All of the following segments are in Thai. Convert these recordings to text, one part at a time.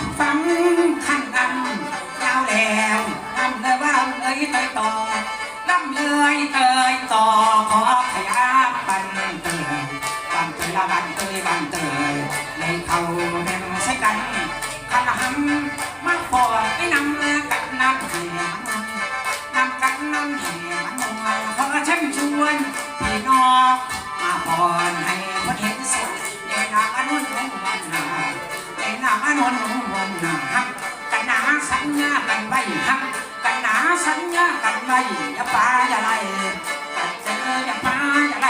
ท่านฟังท่านนั้นยาวแล้วนำเลยว่าเอ้ยเตยต่อลำเลยเตยต่อขอขยับปันเตยบันเตยละบันเตยบันเตยในเขาแห่งใช้กันขันหำมาฟอดไปนำกันนำเหียมันนำกันนำเหียมันมวยขอเชิญชวนพี่น้อง ไรอย่าปาอย่าไรกัดเจออย่าปาอย่าไร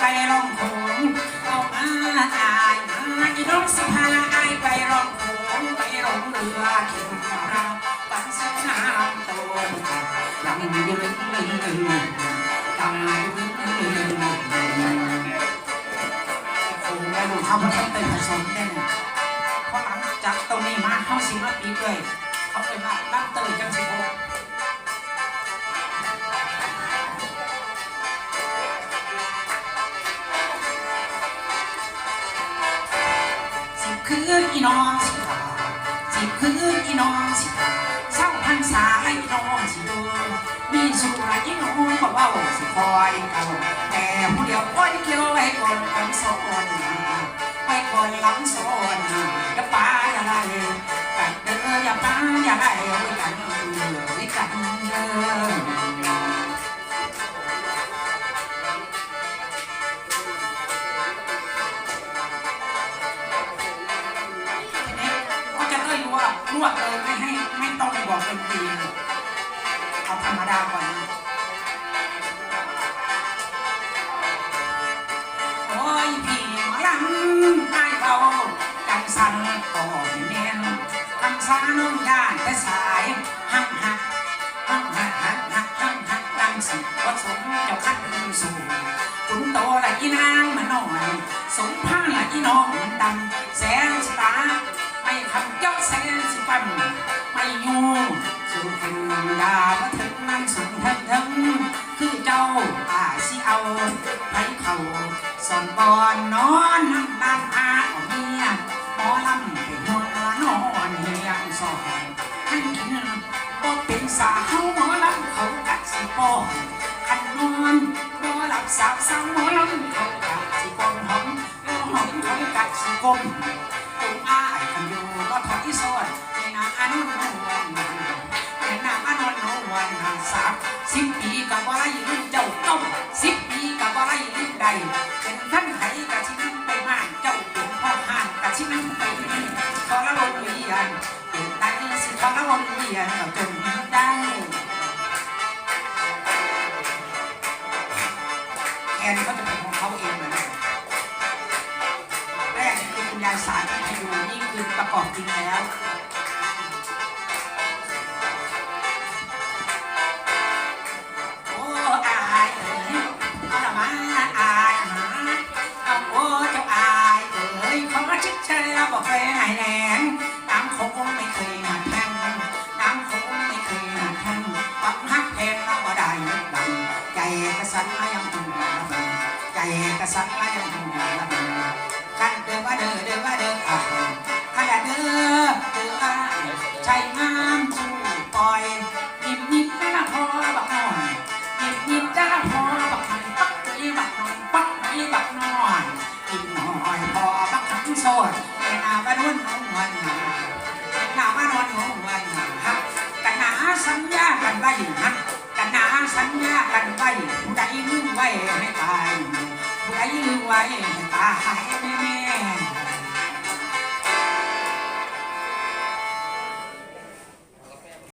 ไปร้องโขงเอามาอายมาอีน้องสิพาอายไปร้องโขง งเรือเข็มเราปันสุน้ำโตยังยืนยังยืนโอ้แม่ดูเขาเขาเป็นผสมได้เนี่ยเพราะหลังจากตรงนี้มาเขาสิมาปีเลยเขาเป็นว่าตั้งเตยจังสิบหกสิบคืนอีน้อง สิคืนอีน้องสิเศร้าพันษาอีน้องสิดูมีสุรายิ่งหงบอกว่าสิคอยเก่าแต่ผู้เดียวอ้อยเกี่ยวไว้ก่อนคำสอนไว้ก่อนลำสอนอย่าป้าอย่าไรกันเด้ออย่าป้าอย่าไรไว้กันเด้อไว้กันเด้อ ไม่ไม่ต้องบอกดนตรีเอาธรรมดาก่อนนะโอ้ยพี่หมอลำไอ้เบาจังสันก็เนียนคำสานุ่งย่านแต่สายหักหักหักหักหักหักหักหักดังสิวัดสมเจ้าคัดขึ้นสู่ขุนโตละอีนางมาหน่อยสมผ้าละอีน้องดำแสนสตาไม่ คำยกแสนสิปันไม่ยูสู่กินยามาถึงนั่งสูงเถิงถึงคือเจ้าอาสิเอาไปเขาสอนบอนนอนน้ำตาอาเมียหมอลำเป็นหัวนอนเฮียงสอนให้กินก็เป็นสาวหมอลำเขากัดสิปอขันนอนบ่หลับสาวสาวหมอลำเขากัดสิปองหอมหอมเขากัดสิกลมตรง เป็นท่านไห้กับชินันไปมากเจ้าเป็นพ่อห่านกับชินันไปนี่ขอละลงเวียนเป็นไตสิขอละลงเวียนกับจนได้แอนเขาจะเป็นของเขาเองเลยนะแรกคือคุณยายสารที่ให้ดูนี่คือประกอบจริงแล้ว สักไม่หันหาขันเดินว่าเดือเดินว่าเดือนอะขันเดินเดินอะใจงามสู่ปล่อยยิ้มยิ้มหน้าพอบักหน่อยยิ้มยิ้มหน้าพอบักหน่อยปักไปบักหน่อยปักไปบักหน่อยกินหน่อยพอบักทั้งโซนเป็นหน้าบ้านนุ่นขอวันหนาเป็นหน้าบ้านนุ่นขอวันหนากันหนาสัญญากันไว้ฮะกันหนาสัญญากันไว้ผู้ใดมือ ว้ให้